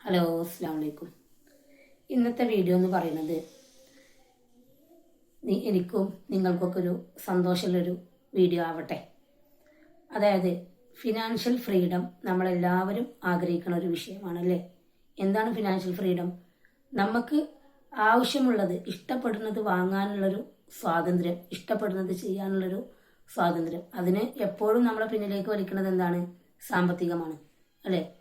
Hello അസ്സാം വലൈക്കും ഇന്നത്തെ വീഡിയോ എന്ന് പറയുന്നത് എനിക്കും നിങ്ങൾക്കൊക്കെ ഒരു സന്തോഷമുള്ളൊരു വീഡിയോ ആവട്ടെ. അതായത് ഫിനാൻഷ്യൽ ഫ്രീഡം നമ്മളെല്ലാവരും ആഗ്രഹിക്കുന്ന ഒരു വിഷയമാണല്ലേ? എന്താണ് ഫിനാൻഷ്യൽ ഫ്രീഡം നമുക്ക് ആവശ്യമുള്ളത് ഇഷ്ടപ്പെടുന്നത് വാങ്ങാനുള്ളൊരു സ്വാതന്ത്ര്യം ഇഷ്ടപ്പെടുന്നത് ചെയ്യാനുള്ളൊരു സ്വാതന്ത്ര്യം. അതിന് എപ്പോഴും നമ്മളെ പിന്നിലേക്ക് വലിക്കുന്നത് എന്താണ്? സാമ്പത്തികമാണ്. അല്ലേ?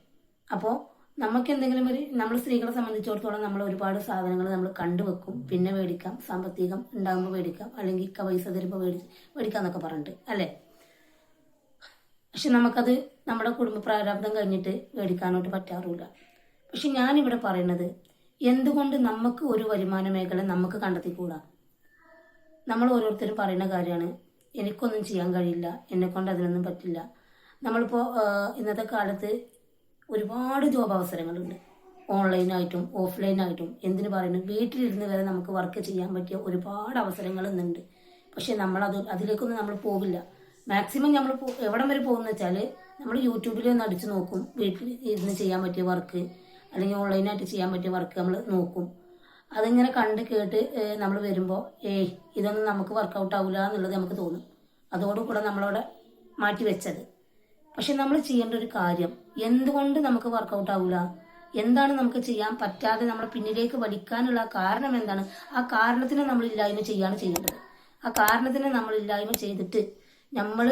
അപ്പോ നമുക്ക് എന്തെങ്കിലും ഒരു നമ്മൾ സ്ത്രീകളെ സംബന്ധിച്ചിടത്തോളം നമ്മൾ ഒരുപാട് സാധനങ്ങൾ നമ്മൾ കണ്ടുവെക്കും പിന്നെ മേടിക്കാം. സാമ്പത്തികം ഉണ്ടാകുമ്പോൾ മേടിക്കാം. അല്ലെങ്കിൽ ഇക്ക പൈസ തരുമ്പോൾ മേടി മേടിക്കാം എന്നൊക്കെ പറഞ്ഞിട്ട്. അല്ലേ? പക്ഷെ നമുക്കത് നമ്മുടെ കുടുംബ പ്രാരാബ്ദം കഴിഞ്ഞിട്ട് മേടിക്കാനോട്ട് പറ്റാറില്ല പക്ഷെ ഞാനിവിടെ പറയുന്നത് എന്തുകൊണ്ട് നമുക്ക് ഒരു വരുമാന മേഖല നമുക്ക് കണ്ടെത്തിക്കൂടാ? നമ്മൾ ഓരോരുത്തരും പറയുന്ന കാര്യമാണ്. എനിക്കൊന്നും ചെയ്യാൻ കഴിയില്ല. എന്നെക്കൊണ്ട് അതിനൊന്നും പറ്റില്ല. നമ്മളിപ്പോൾ ഇന്നത്തെ കാലത്ത് ഒരുപാട് ജോബ് അവസരങ്ങളുണ്ട്. ഓൺലൈനായിട്ടും ഓഫ്ലൈനായിട്ടും. എന്തിനു പറയുന്നു? വീട്ടിലിരുന്ന് വരെ നമുക്ക് വർക്ക് ചെയ്യാൻ പറ്റിയ ഒരുപാട് അവസരങ്ങൾ ഇന്നുണ്ട്. പക്ഷെ നമ്മൾ അത് അതിലേക്കൊന്നും നമ്മൾ പോവില്ല. മാക്സിമം നമ്മൾ എവിടം വരെ പോകുന്ന വെച്ചാൽ നമ്മൾ യൂട്യൂബിൽ ഒന്ന് അടിച്ചു നോക്കും. വീട്ടിൽ ഇരുന്ന് ചെയ്യാൻ പറ്റിയ വർക്ക് അല്ലെങ്കിൽ ഓൺലൈനായിട്ട് ചെയ്യാൻ പറ്റിയ വർക്ക് നമ്മൾ നോക്കും. അതിങ്ങനെ കണ്ട് കേട്ട് നമ്മൾ വരുമ്പോൾ ഏയ് ഇതൊന്നും നമുക്ക് വർക്കൗട്ട് ആവില്ല എന്നുള്ളത് നമുക്ക് തോന്നും. അതോടുകൂടെ നമ്മളവിടെ മാറ്റി വെച്ചത്. പക്ഷെ നമ്മൾ ചെയ്യേണ്ട ഒരു കാര്യം എന്തുകൊണ്ട് നമുക്ക് വർക്കൗട്ട് ആവില്ല എന്താണ് നമുക്ക് ചെയ്യാൻ പറ്റാതെ നമ്മളെ പിന്നിലേക്ക് വലിക്കാനുള്ള കാരണം എന്താണ്? ആ കാരണത്തിനെ നമ്മൾ ഇല്ലായ്മ ചെയ്യാണ് ചെയ്യേണ്ടത്. ആ കാരണത്തിനെ നമ്മൾ ഇല്ലായ്മ ചെയ്തിട്ട് നമ്മൾ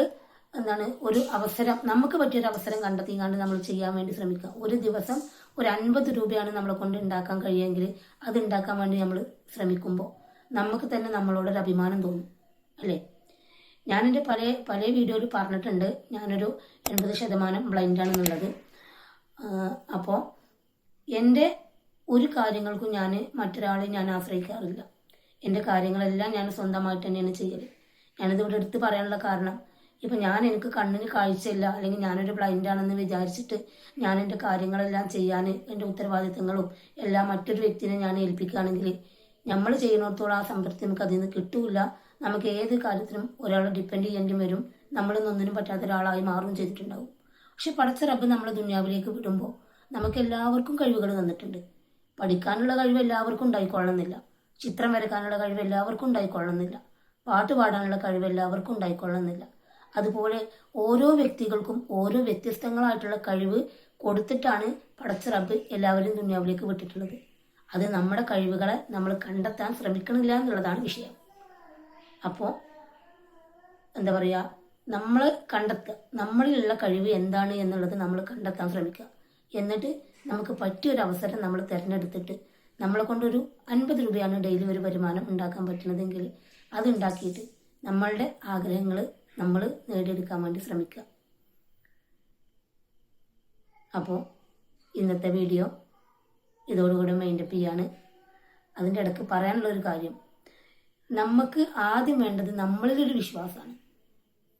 എന്താണ് ഒരു അവസരം നമുക്ക് പറ്റിയൊരു അവസരം കണ്ടെത്തിക്കാണ്ട് നമ്മൾ ചെയ്യാൻ വേണ്ടി ശ്രമിക്കുക. ഒരു ദിവസം ഒരു അൻപത് രൂപയാണ് നമ്മളെ കൊണ്ട് ഉണ്ടാക്കാൻ കഴിയുമെങ്കിൽ അത് ഉണ്ടാക്കാൻ വേണ്ടി നമ്മൾ ശ്രമിക്കുമ്പോൾ നമുക്ക് തന്നെ നമ്മളോടൊരു അഭിമാനം തോന്നും അല്ലേ? ഞാനെന്റെ പല പല വീഡിയോയിൽ പറഞ്ഞിട്ടുണ്ട് ഞാനൊരു എൺപത് ശതമാനം ബ്ലൈൻഡാണെന്നുള്ളത് അപ്പോൾ എന്റെ ഒരു കാര്യങ്ങൾക്കും ഞാൻ മറ്റൊരാളെ ഞാൻ ആശ്രയിക്കാറില്ല. എന്റെ കാര്യങ്ങളെല്ലാം ഞാൻ സ്വന്തമായിട്ട് തന്നെയാണ് ചെയ്യൽ ഞാനിതിവിടെ എടുത്ത് പറയാനുള്ള കാരണം ഇപ്പം ഞാൻ എനിക്ക് കണ്ണിന് കാഴ്ചയില്ല. അല്ലെങ്കിൽ ഞാനൊരു ബ്ലൈൻഡ് ആണെന്ന് വിചാരിച്ചിട്ട് ഞാൻ എന്റെ കാര്യങ്ങളെല്ലാം ചെയ്യാൻ എന്റെ ഉത്തരവാദിത്തങ്ങളും എല്ലാം മറ്റൊരു വ്യക്തിനെ ഞാൻ ഏൽപ്പിക്കുകയാണെങ്കിൽ നമ്മൾ ചെയ്യുന്നിടത്തോളം ആ സംതൃപ്തി നമുക്ക് അതിൽ നിന്ന് കിട്ടൂല. നമുക്ക് ഏത് കാര്യത്തിനും ഒരാളെ ഡിപ്പെൻഡ് ചെയ്യേണ്ടി വരും. നമ്മളൊന്നൊന്നിനും പറ്റാത്ത ഒരാളായി മാറുകയും ചെയ്തിട്ടുണ്ടാവും. പക്ഷെ പഠിച്ച റബ്ബ് നമ്മളെ ദുനിയാവിലേക്ക് വിടുമ്പോൾ നമുക്ക് എല്ലാവർക്കും കഴിവുകൾ തന്നിട്ടുണ്ട്. പഠിക്കാനുള്ള കഴിവ് എല്ലാവർക്കും ഉണ്ടായിക്കൊള്ളുന്നില്ല ചിത്രം വരക്കാനുള്ള കഴിവ് എല്ലാവർക്കും ഉണ്ടായിക്കൊള്ളുന്നില്ല പാട്ട് പാടാനുള്ള കഴിവ് എല്ലാവർക്കും ഉണ്ടായിക്കൊള്ളുന്നില്ല അതുപോലെ ഓരോ വ്യക്തികൾക്കും ഓരോ വ്യത്യസ്തങ്ങളായിട്ടുള്ള കഴിവ് കൊടുത്തിട്ടാണ് പടച്ച റബ്ബ് എല്ലാവരും ദുനിയാവിലേക്ക് വിട്ടിട്ടുള്ളത്. അത് നമ്മുടെ കഴിവുകളെ നമ്മൾ കണ്ടെത്താൻ ശ്രമിക്കണില്ല എന്നുള്ളതാണ് വിഷയം. അപ്പോൾ എന്താ പറയുക നമ്മൾ കണ്ടെത്തുക നമ്മളിലുള്ള കഴിവ് എന്താണ് എന്നുള്ളത് നമ്മൾ കണ്ടെത്താൻ ശ്രമിക്കുക. എന്നിട്ട് നമുക്ക് പറ്റിയൊരു അവസരം നമ്മൾ തിരഞ്ഞെടുത്തിട്ട് നമ്മളെ കൊണ്ടൊരു അൻപത് രൂപയാണ് ഡെയിലി ഒരു വരുമാനം ഉണ്ടാക്കാൻ പറ്റുന്നതെങ്കിൽ അതുണ്ടാക്കിയിട്ട് നമ്മളുടെ ആഗ്രഹങ്ങൾ നമ്മൾ നേടിയെടുക്കാൻ വേണ്ടി ശ്രമിക്കുക. അപ്പോൾ ഇന്നത്തെ വീഡിയോ ഇതോടുകൂടി മൈൻഡപ്പ് ചെയ്യാണ്. അതിന്റെ ഇടയ്ക്ക് പറയാനുള്ള ഒരു കാര്യം. നമുക്ക് ആദ്യം വേണ്ടത് നമ്മളിലൊരു വിശ്വാസമാണ്.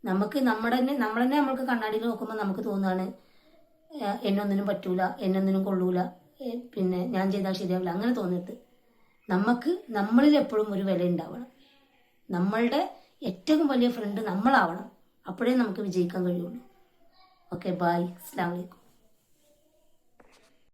നമുക്ക് നമ്മുടെ തന്നെ നമ്മൾ തന്നെ നമ്മൾക്ക് കണ്ണാടിയിൽ നോക്കുമ്പോൾ നമുക്ക് തോന്നുകയാണ് എന്നൊന്നിനും പറ്റൂല എന്നൊന്നിനും കൊള്ളൂല പിന്നെ ഞാൻ ചെയ്താൽ ശരിയാവില്ല അങ്ങനെ തോന്നിയിട്ട് നമുക്ക് നമ്മളിൽ എപ്പോഴും ഒരു വില ഉണ്ടാവണം. നമ്മളുടെ ഏറ്റവും വലിയ ഫ്രണ്ട് നമ്മളാവണം. അപ്പോഴേ നമുക്ക് വിജയിക്കാൻ കഴിയുള്ളൂ. ഓക്കെ ബായ് അസ്സാം വലൈക്കും